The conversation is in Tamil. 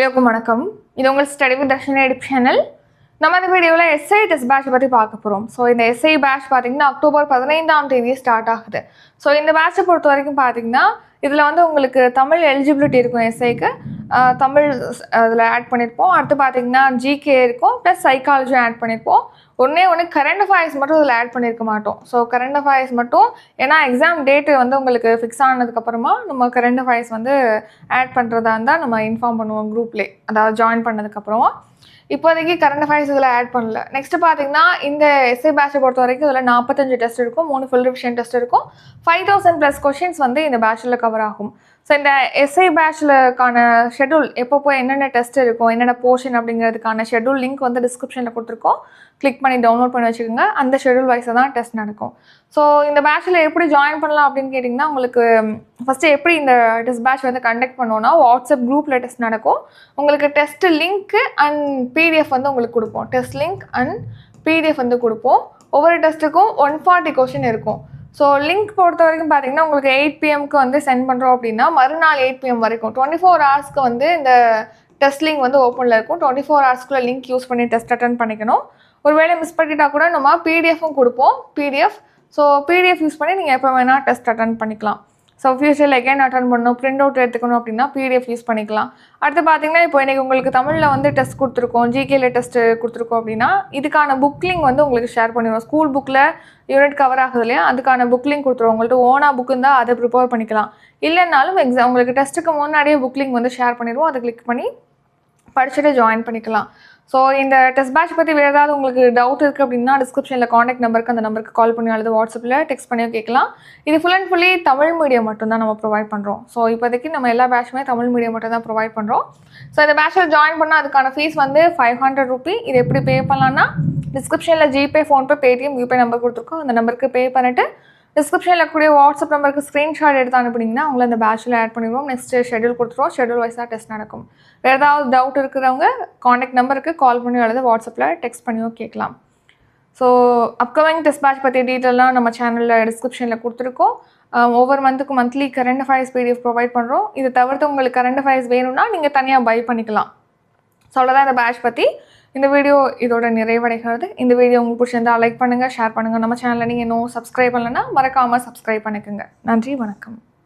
எல்லோருக்கும் வணக்கம். இது உங்கள் ஸ்டடி வித் தர்ஷன் எடிப் சேனல் நம்ம இந்த வீடியோவில் எஸ்ஐ டெஸ்ட் பேட்ச் பற்றி பார்க்க போகிறோம் ஸோ இந்த எஸ்ஐ பேட்ச் பார்த்தீங்கன்னா அக்டோபர் பதினைந்தாம் தேதி ஸ்டார்ட் ஆகுது. ஸோ இந்த பேட்சை பொறுத்த வரைக்கும் பார்த்தீங்கன்னா இதில் வந்து உங்களுக்கு தமிழ் எலிஜிபிலிட்டி இருக்கும் எஸ்ஐக்கு தமிழ் அதில் ஆட் பண்ணியிருப்போம் அடுத்து பார்த்தீங்கன்னா ஜிகே இருக்கும் ப்ளஸ் சைக்காலஜியும் ஆட் பண்ணியிருப்போம் ஒன்றே ஒன்று கரண்ட் அஃபேர்ஸ் மட்டும் இதில் ஆட் பண்ணியிருக்க மாட்டோம். ஸோ கரண்ட் அஃபேர்ஸ் மட்டும் ஏன்னா எக்ஸாம் டேட்டு வந்து உங்களுக்கு ஃபிக்ஸ் ஆனதுக்கப்புறமா நம்ம கரண்ட் அஃபேர்ஸ் வந்து ஆட் பண்ணுறதா இருந்தால் நம்ம இன்ஃபார்ம் பண்ணுவோம் குரூப்லே அதாவது ஜாயின் பண்ணதுக்கப்புறமா இப்போதைக்கு கரண்ட் அஃபேர்ஸ் இதில் ஆட் பண்ணல. நெக்ஸ்ட் பார்த்தீங்கன்னா இந்த எஸ்ஏ பேட்சை பொறுத்த வரைக்கும் இதில் நாற்பத்தஞ்சு டெஸ்ட் இருக்கும் மூணு ஃபுல் ரிவிஷன் டெஸ்ட் இருக்கும். ஃபைவ் தௌசண்ட் ப்ளஸ் கொஷின்ஸ் வந்து இந்த பேட்சில் கவர் ஆகும். ஸோ இந்த எஸ்ஐ பேட்ச்லக்கான ஷெடியூல் எப்பப்போ என்னென்ன டெஸ்ட் இருக்கும் என்னென்ன போர்ஷன் அப்படிங்கிறதுக்கான ஷெடியூல் லிங்க் வந்து டிஸ்கிரிப்ஷனில் கொடுத்துருக்கோம். கிளிக் பண்ணி டவுன்லோட் பண்ணி வச்சுக்கோங்க. அந்த ஷெடியூல் வைஸாக தான் டெஸ்ட் நடக்கும். ஸோ இந்த பேட்சில் எப்படி ஜாயின் பண்ணலாம் அப்படின்னு கேட்டிங்கன்னா உங்களுக்கு ஃபஸ்ட்டு எப்படி இந்த டெஸ்ட் பேட்ச் வந்து கண்டக்ட் பண்ணோன்னா வாட்ஸ்அப் குரூப்பில் டெஸ்ட் நடக்கும். உங்களுக்கு டெஸ்ட் லிங்க்கு அண்ட் பிடிஎஃப் வந்து உங்களுக்கு கொடுப்போம். டெஸ்ட் லிங்க் அண்ட் பிடிஎஃப் வந்து கொடுப்போம். ஒவ்வொரு டெஸ்ட்டுக்கும் ஒன் ஃபார்ட்டி கொஷின் இருக்கும். ஸோ லிங்க் பொறுத்த வரைக்கும் பார்த்தீங்கன்னா உங்களுக்கு எயிட் பிஎம்க்கு வந்து சென்ட் பண்ணுறோம் அப்படின்னா மறுநாள் எயிட் பிஎம் வரைக்கும் டுவெண்ட்டி ஃபோர் ஹவர்ஸ்க்கு வந்து இந்த டெஸ்ட் லிங்க் வந்து ஓப்பனில் இருக்கும். டுவெண்ட்டி ஃபோர் ஹவர்ஸ்க்குள்ள லிங்க் யூஸ் பண்ணி டெஸ்ட் அட்டன் பண்ணிக்கணும். ஒரு வேளை மிஸ் பண்ணிட்டா கூட நம்ம பிடிஎஃபும் கொடுப்போம் பிடிஎஃப் ஸோ பிடிஎஃப் யூஸ் பண்ணி நீங்கள் எப்போ வேணால் டெஸ்ட் அட்டன் பண்ணிக்கலாம். ஸோ ஃபியூச்சரில் எகைன் அட்டன் பண்ணணும் பிரிண்ட் அவுட் எடுத்துக்கணும் அப்படின்னா பிடிஎஃப் யூஸ் பண்ணிக்கலாம். அடுத்து பார்த்தீங்கன்னா இப்போ இன்றைக்கி உங்களுக்கு தமிழில் வந்து டெஸ்ட் கொடுத்துருக்கோம் ஜிகேல டெஸ்ட்டு கொடுத்துருக்கோம் அப்படின்னா இதுக்கான புக் லிங்க் வந்து உங்களுக்கு ஷேர் பண்ணிடுவோம். ஸ்கூல் புக்கில் யூனிட் கவர் ஆகுது இல்லையா அதுக்கான புக் லிங்க் கொடுத்துருவோம். உங்கள்கிட்ட ஓனாக புக் இருந்தால் அதை ப்ரிப்பேர் பண்ணிக்கலாம். இல்லைனாலும் எக்ஸாம் உங்களுக்கு டெஸ்ட்டுக்கு முன்னாடியே புக் லிங்க் வந்து ஷேர் பண்ணிடுவோம். அதை கிளிக் பண்ணி படிச்சுட்டு ஜாயின் பண்ணிக்கலாம். ஸோ இந்த டெஸ்ட் பேட்ச் பற்றி வேறு ஏதாவது உங்களுக்கு டவுட் இருக்குது அப்படின்னா டிஸ்கிரிப்ஷனில் காண்டாக்ட் நம்பருக்கு அந்த நம்பருக்கு கால் பண்ணி அல்லது வாட்ஸ்அப்பில் டெக்ஸ்ட் பண்ணியோ கேட்கலாம் இது full and fully Tamil medium மட்டும் தான் நம்ம ப்ரொவைட் பண்ணுறோம் ஸோ இப்போதைக்கு நம்ம எல்லா பேட்சுமே தமிழ் மீடியம் மட்டும் தான் ப்ரொவைட் பண்ணுறோம் ஸோ இந்த பேட்சில் ஜாயின் பண்ணால் அதுக்கான ஃபீஸ் வந்து ஃபைவ் ஹண்ட்ரட் ருபி இது எப்படி பே பண்ணலான்னா டிஸ்கிரிப்ஷனில் GPay PhonePe Paytm YouPay number கொடுத்துருக்கோம். அந்த நம்பருக்கு பே பண்ணிவிட்டு டிஸ்கிரிப்ஷனில் கூடிய வாட்ஸ்அப் நம்பருக்கு ஸ்க்ரீன்ஷாட் எடுத்து அனுப்புனீங்கன்னா உங்களை அந்த பேட்சில் ஆட் பண்ணிடுவோம். நெக்ஸ்ட் ஷெடியூல் கொடுத்துருவோம். ஷெடியூல் வைஸாக டெஸ்ட் நடக்கும். வேறு ஏதாவது டவுட் இருக்கிறவங்க காண்டாக்ட் நம்பருக்கு கால் பண்ணியோ அல்லது வாட்ஸ்அப்பில் டெக்ஸ்ட் பண்ணியோ கேட்கலாம். ஸோ அப்கமிங் டெஸ்ட் பேட்ச் பற்றி டீட்டெயிலாம் நம்ம சேனலில் டிஸ்கிரிப்ஷனில் கொடுத்துருக்கோம். ஒவ்வொரு மந்த்துக்கு monthly current affairs PDF provide பண்ணுறோம் இதை தவிர்த்து உங்களுக்கு கரண்ட் அஃபேர்ஸ் வேணும்னா நீங்கள் தனியாக பை பண்ணிக்கலாம். ஸோ அவ்வளோதான் இந்த பேட்ச் பற்றி இந்த வீடியோ இதோட நிறைவடைகிறது. இந்த வீடியோ உங்களுக்கு பிடிச்சிருந்தா லைக் பண்ணுங்கள் ஷேர் பண்ணுங்கள் நம்ம சேனலில் நீங்கள் இன்னும் சப்ஸ்கிரைப் பண்ணலைன்னா மறக்காமல் சப்ஸ்கிரைப் பண்ணிக்கோங்க. நன்றி வணக்கம்.